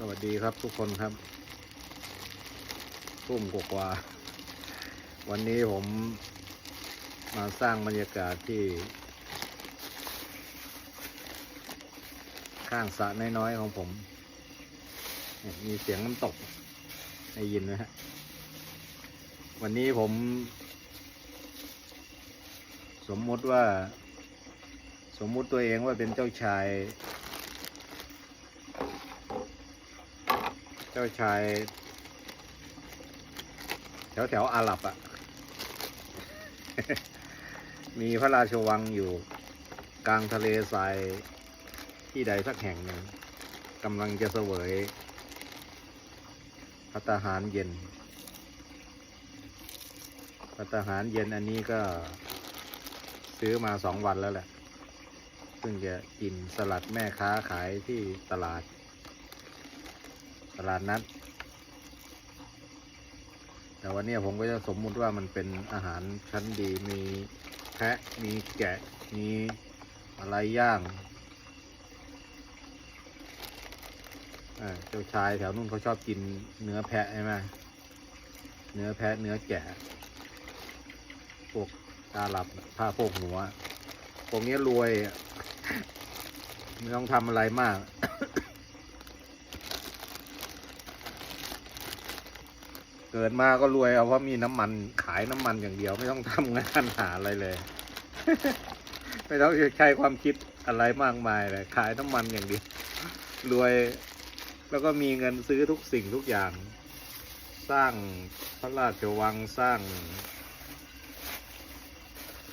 สวัสดีครับทุกคนครับทุ่มกว่าวันนี้ผมมาสร้างบรรยากาศที่ ข้างสระน้อยๆของผม มีเสียงน้ำตกได้ยินไหมฮะ วันนี้ผม สมมุติว่า สมมุติตัวเองว่าเป็นเจ้าชาย จ้าชาย แถวแถวอาหรับอะ่ะ มีพระราชวังอยู่กลางทะเลทรายที่ใดสักแห่งหนึ่งกำลังจะเสวยพัตหารเย็นพัตหารเย็นอันนี้ก็ซื้อมาสองวันแล้วแหละเพิ่งจะกินสลัดแม่ค้าขายที่ตลาด ตลาดนัด แต่วันนี้ผมก็จะสมมุติว่ามันเป็นอาหารชั้นดีมีแพะมีแกะ มีอะไรย่างเจ้าชายแถวนู้นเขาชอบกินเนื้อแพะใช่ไหมเนื้อแพะเนื้อแกะพวกอาหรับผ้าโพกหัวพวกนี้รวย ไม่ต้องทำอะไรมาก เกิดมาก็รวยเอาเพราะมีน้ำมันขายน้ำมันอย่างเดียวไม่ต้องทำงานหาอะไรเลย ไม่ต้องใช้ความคิดอะไรมากมายเลย ขายน้ำมันอย่างเดียวรวย แล้วก็มีเงินซื้อทุกสิ่งทุกอย่าง สร้างพระราชวังสร้าง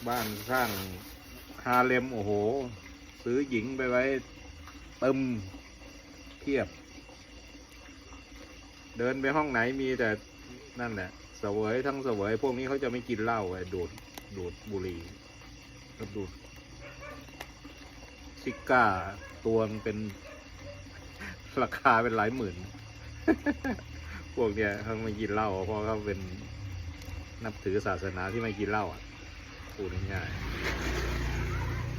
บ้านสร้างฮาเลมโอ้โห ซื้อหญิงไปไว้ตึมเทียบ เดินไปห้องไหนมีแต่ นั่นแหละเสวยทั้งเสวยพวกนี้เขาจะไม่กินเหล้าไอ้ดูดดูดบุหรี่ก็ดูดซิก้าตัวมันเป็นราคาเป็นหลายหมื่น พวกเนี้ยเขาไม่กินเหล้าเพราะเขาเป็นนับถือศาสนาที่ไม่กินเหล้าอะพูดง่าย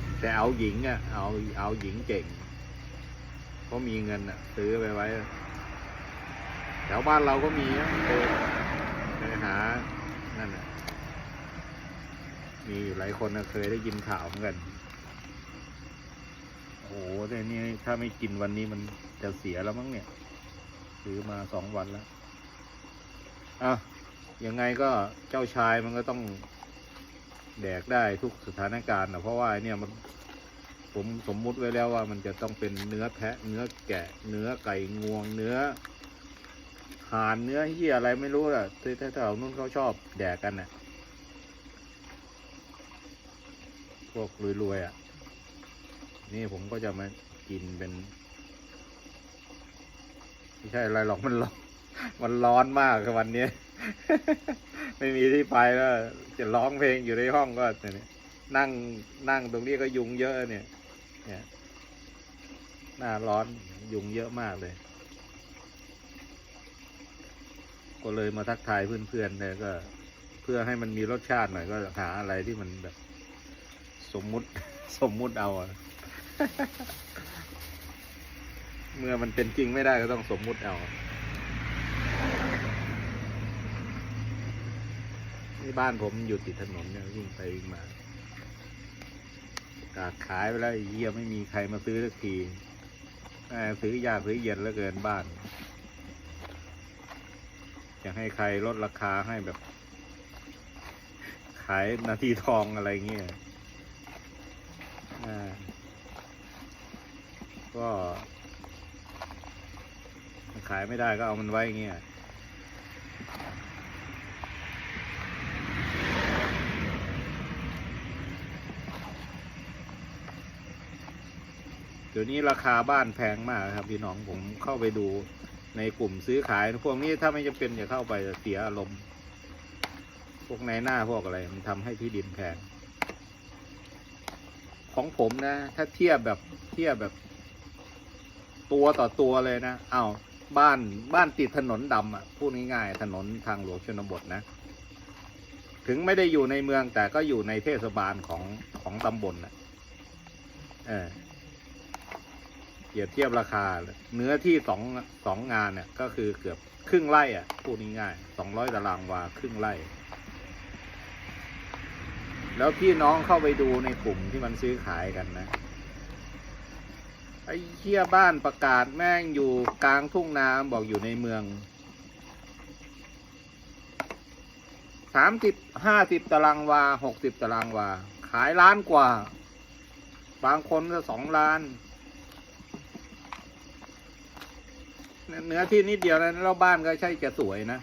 ๆแต่เอาหญิงอะเอาเอาหญิงเก่งเพราะมีเงินอะซื้อไปไว้แถวบ้านเราก็มีนะ เคยเคยหา นั่นน่ะ มีอยู่หลายคนนะเคยได้ยินข่าวเหมือนกัน โอ้โหแต่นี่ถ้าไม่กินวันนี้มันจะเสียแล้วมั้งเนี่ย ซื้อมาสองวันแล้วอะยังไงก็เจ้าชายมันก็ต้องแดกได้ทุกสถานการณ์นะเพราะว่าไอ้เนี่ยมันผมสมมุติไว้แล้วว่ามันจะต้องเป็นเนื้อแพะ เนื้อแกะ เนื้อไก่งวง เนื้อ ห่านเนื้อเหี้ยอะไรไม่รู้อะที่แถวๆนู้นเขาชอบแดกกันน่ะ พวกรวยๆอะ นี่ผมก็จะมากินเป็นไม่ใช่อะไรหรอกมันร้อนมันร้อนมากวันนี้ ไม่มีที่ไปแล้ว จะร้องเพลงอยู่ในห้องก็เนี่ยนั่งนั่งตรงนี้ก็ยุงเยอะเนี่ย เนี่ย หน้าร้อนยุงเยอะมากเลย ก็เลยมาทักทายเพื่อนๆเลยก็ เพื่อให้มันมีรสชาติหน่อยก็หาอะไรที่มันแบบ สมมุติสมมุติเอาอะเมื่อมันเป็นจริงไม่ได้ก็ต้องสมมุติเอานี่บ้านผมอยู่ติดถนนเนี่ยวิ่งไปวิ่งมากาดขายไปแล้วเยี่ยไม่มีใครมาซื้อสักทีซื้อยากซื้อเย็นแล้วเกินบ้าน จะให้ใครลดราคาให้แบบ ขายนาทีทองอะไรเงี้ยก็ขายไม่ได้ก็เอามันไว้เงี้ยเดี๋ยวนี้ราคาบ้านแพงมากครับพี่น้องผมเข้าไปดู ในกลุ่มซื้อขายพวกนี้ถ้าไม่จำเป็นจะเข้าไปเสียอารมณ์พวกในหน้าพวกอะไร มันทำให้ที่ดินแพงของผมนะ ถ้าเทียบแบบเทียบแบบ ตัวต่อตัวเลยนะเอา้าบ้านบ้านติดถนนดำอะพูดง่ายๆถนนทางหลวงชนบทนะ ถึงไม่ได้อยู่ในเมืองแต่ก็อยู่ในเทศบาลของของตำบลน่ะเออ เปรียบเทียบราคา เนื้อที่สองสองงานเนี่ยก็คือเกือบครึ่งไร่อะพูดง่ายๆสองร้อยตารางวาครึ่งไร่ แล้วพี่น้องเข้าไปดูในกลุ่มที่มันซื้อขายกันนะ ไอ้เหี้ยบ้านประกาศแม่งอยู่กลางทุ่งนาบอกอยู่ในเมืองสามสิบห้าสิบตารางวาหกสิบตารางวา ขายล้านกว่า บางคนก็สองล้าน เนื้อที่นิดเดียวนะแล้วบ้านก็ใช่จะสวยนะ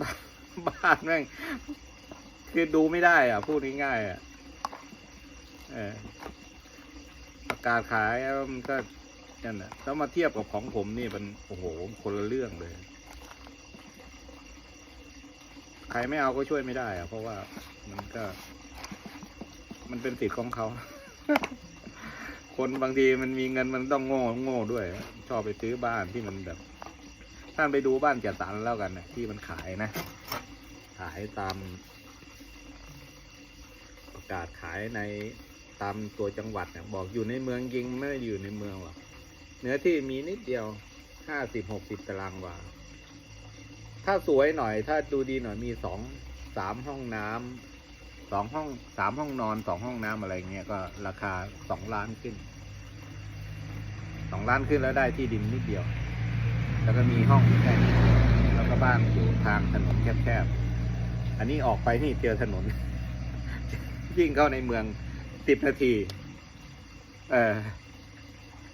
บ้านบ้านแม่งคือดูไม่ได้ อะ พูดง่ายๆอะเออประกาศขายแล้วมันก็นั่นแหละแล้วมาเทียบกับของผมนี่มันโอ้โหคนละเรื่องเลย ใครไม่เอาก็ช่วยไม่ได้อะเพราะว่ามันก็ มันเป็นสิทธิ์ของเขา คนบางทีมันมีเงินมันต้องโง่โง่ด้วย ชอบไปซื้อบ้านที่มันแบบท่านไปดูบ้านจัดสรรแล้วกันนะที่มันขายนะ ขายตามประกาศขายในตามตัวจังหวัดเนี่ยบอกอยู่ในเมืองจริงไม่ได้อยู่ในเมืองหรอกเนื้อที่มีนิดเดียวห้าสิบหกสิบตารางวาถ้าสวยหน่อย ถ้าดูดีหน่อยมีสองสามห้องน้ำ สองห้องสามห้องนอนสองห้องน้ำอะไรเงี้ยก็ราคาสองล้านขึ้นสองล้านขึ้นแล้วได้ที่ดินนิดเดียว แล้วก็มีห้องแค่นี้แล้วก็บ้านอยู่ทางถนนแคบๆอันนี้ออกไปนี่เจอถนนวิ่งเข้าในเมืองสิบนาที เออ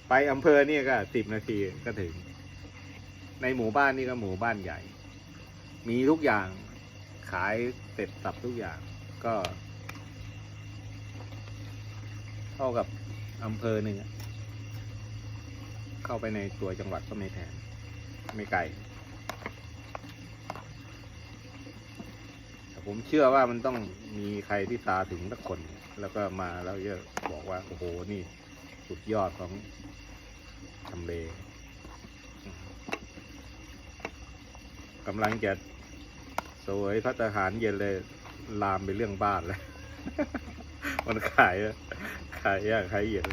ไปอำเภอนี่ก็สิบนาทีก็ถึง ในหมู่บ้านนี่ก็หมู่บ้านใหญ่ มีทุกอย่างขายเสร็จสับทุกอย่าง ก็ เท่ากับอำเภอหนึ่งเข้าไปในตัวจังหวัดก็ไม่แพงไม่ไกลแต่ผมเชื่อว่ามันต้องมีใครที่ตาถึงสักคน แล้วก็มาแล้วจะบอกว่า โอ้โห นี่สุดยอดของทำเลกำลังจะสวยพัฒหารเย็นเลย ลามไปเรื่องบ้านเลยมันขายอะขายยากขายเย็น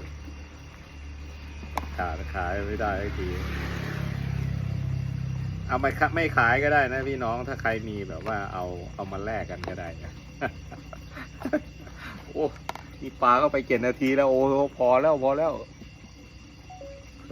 ขาดขายไม่ได้สักทีเอาไม่ค่ะไม่ขายก็ได้นะพี่น้องถ้าใครมีแบบว่าเอาเอามาแลกกันก็ได้นะโอ้นี่ปลาเข้าไปเจ็ดนาทีแล้วโอ้พอแล้วพอแล้ว